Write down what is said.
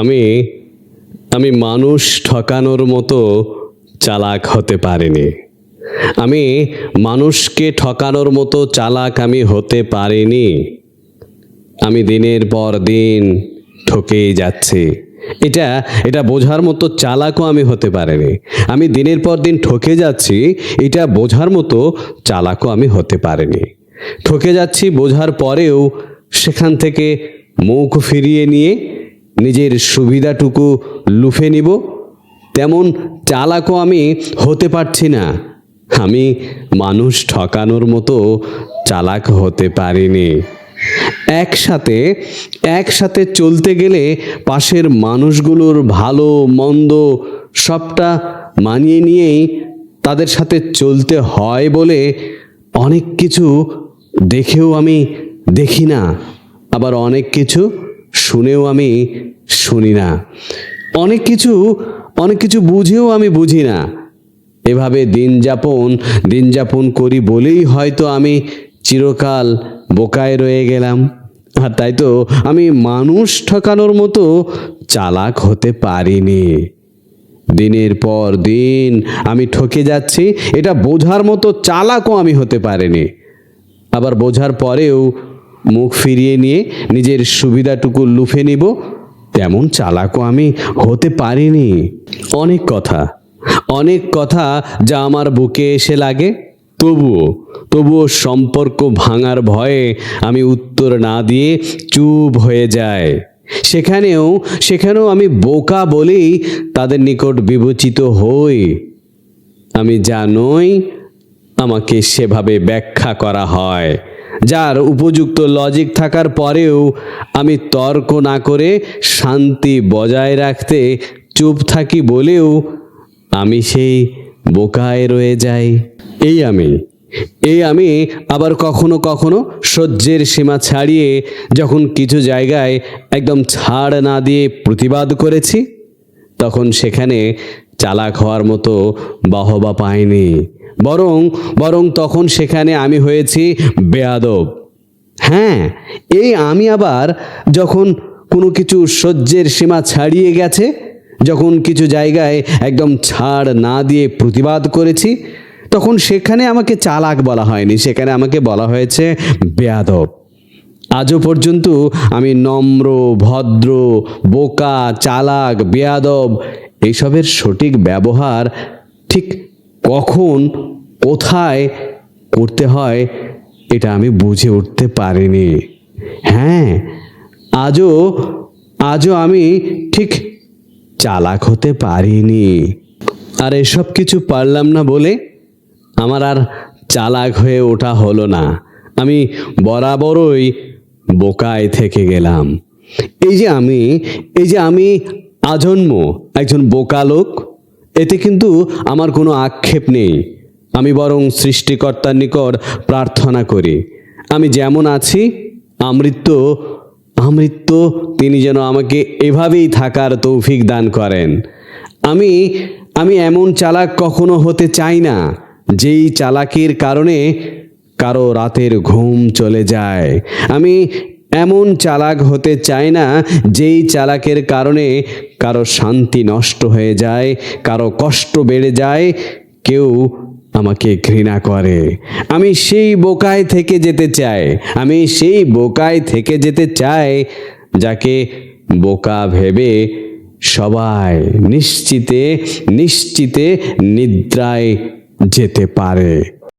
আমি আমি মানুষ ঠকানোর মতো চালাক হতে পারিনি। আমি মানুষকে ঠকানোর মতো চালাক আমি হতে পারিনি। আমি দিনের পর দিন ঠকেই যাচ্ছি। এটা এটা বোঝার মতো চালাকও আমি হতে পারিনি। আমি দিনের পর দিন ঠকে যাচ্ছি, এটা বোঝার মতো চালাকও আমি হতে পারিনি। ঠকে যাচ্ছি বোঝার পরেও সেখান থেকে মুখ ফিরিয়ে নিয়ে নিজের সুবিধাটুকু লুফে নিব, তেমন চালাকও আমি হতে পারছি না। আমি মানুষ ঠকানোর মতো চালাক হতে পারিনি। একসাথে একসাথে চলতে গেলে পাশের মানুষগুলোর ভালো, মন্দ সবটা মানিয়ে নিয়েই তাদের সাথে চলতে হয় বলে অনেক কিছু দেখেও আমি দেখি না। আবার অনেক কিছু শুনেও আমি শুনি না। অনেক কিছু অনেক কিছু বুঝেও আমি বুঝি না। এভাবে দিন যাপন দিন যাপন করি বলেই হয়তো আমি চিরকাল বোকায় রয়ে গেলাম। আর তাই তো আমি মানুষ ঠকানোর মতো চালাক হতে পারিনি। দিনের পর দিন আমি ঠকে যাচ্ছি, এটা বোঝার মতো চালাকও আমি হতে পারিনি। আবার বোঝার পরেও মুখ ফিরিয়ে নিয়ে নিজের সুবিধাটুকু লুফে নিব। তেমন চালাকও আমি হতে পারিনি। অনেক কথা অনেক কথা যা আমার বুকে এসে লাগে। তবুও তবুও সম্পর্ক ভাঙার ভয়ে আমি উত্তর না দিয়ে চুপ হয়ে যায় সেখানেও সেখানেও আমি বোকা বলেই তাদের নিকট বিবেচিত হই। আমি জানই আমাকে সেভাবে ব্যাখ্যা করা হয়। যার উপযুক্ত লজিক থাকার পরেও আমি তর্ক না করে শান্তি বজায় রাখতে চুপ থাকি বলেও আমি সেই বোকায় রয়ে যাই। এই আমি। এই আমি আবার কখনো কখনো সহ্যের সীমা ছাড়িয়ে যখন কিছু জায়গায় একদম ছাড় না দিয়ে প্রতিবাদ করেছি, তখন সেখানে চালাক হওয়ার মতো বাহবা পাইনি। বরং বরং তখন সেখানে আমি হয়েছি বেয়াদব। হ্যাঁ এই আমি আবার যখন কোনো কিছু সহ্যের সীমা ছাড়িয়ে গেছে, যখন কিছু জায়গায় একদম ছাড় না দিয়ে প্রতিবাদ করেছি, তখন সেখানে আমাকে চালাক বলা হয়নি, সেখানে আমাকে বলা হয়েছে বেয়াদব। আজও পর্যন্ত আমি নম্র, ভদ্র, বোকা, চালাক, বেয়াদব এইসবের সঠিক ব্যবহার ঠিক কখন, কোথায় করতে হয়, এটা আমি বুঝে উঠতে পারিনি। হ্যাঁ আজও আজও আমি ঠিক চালাক হতে পারিনি। আর এসব কিছু পারলাম না বলে আমার আর চালাক হয়ে ওঠা হলো না। আমি বরাবরই বোকায় থেকে গেলাম। এই যে আমি, এই যে আমি আজন্ম, একজন বোকা লোক? এতে কিন্তু আমার কোনো আক্ষেপ নেই। আমি বরং সৃষ্টিকর্তার নিকট প্রার্থনা করি। আমি যেমন আছি, আমৃত্য আমৃত্য, তিনি যেন আমাকে এভাবেই থাকার তৌফিক দান করেন। আমি আমি এমন চালাক কখনো হতে চাই না, যেই চালাকির কারণে কারও রাতের ঘুম চলে যায়। আমি এমন চালাক হতে চায় না, যেই চালাকের কারণে কারও শান্তি নষ্ট হয়ে যায়, কারও কষ্ট বেড়ে যায়, কেউ আমাকে ঘৃণা করে। আমি সেই বোকায় থেকে যেতে চাই, আমি সেই বোকায় থেকে যেতে চাই, যাকে বোকা ভেবে সবাই নিশ্চিতে নিশ্চিতে নিদ্রায় যেতে পারে।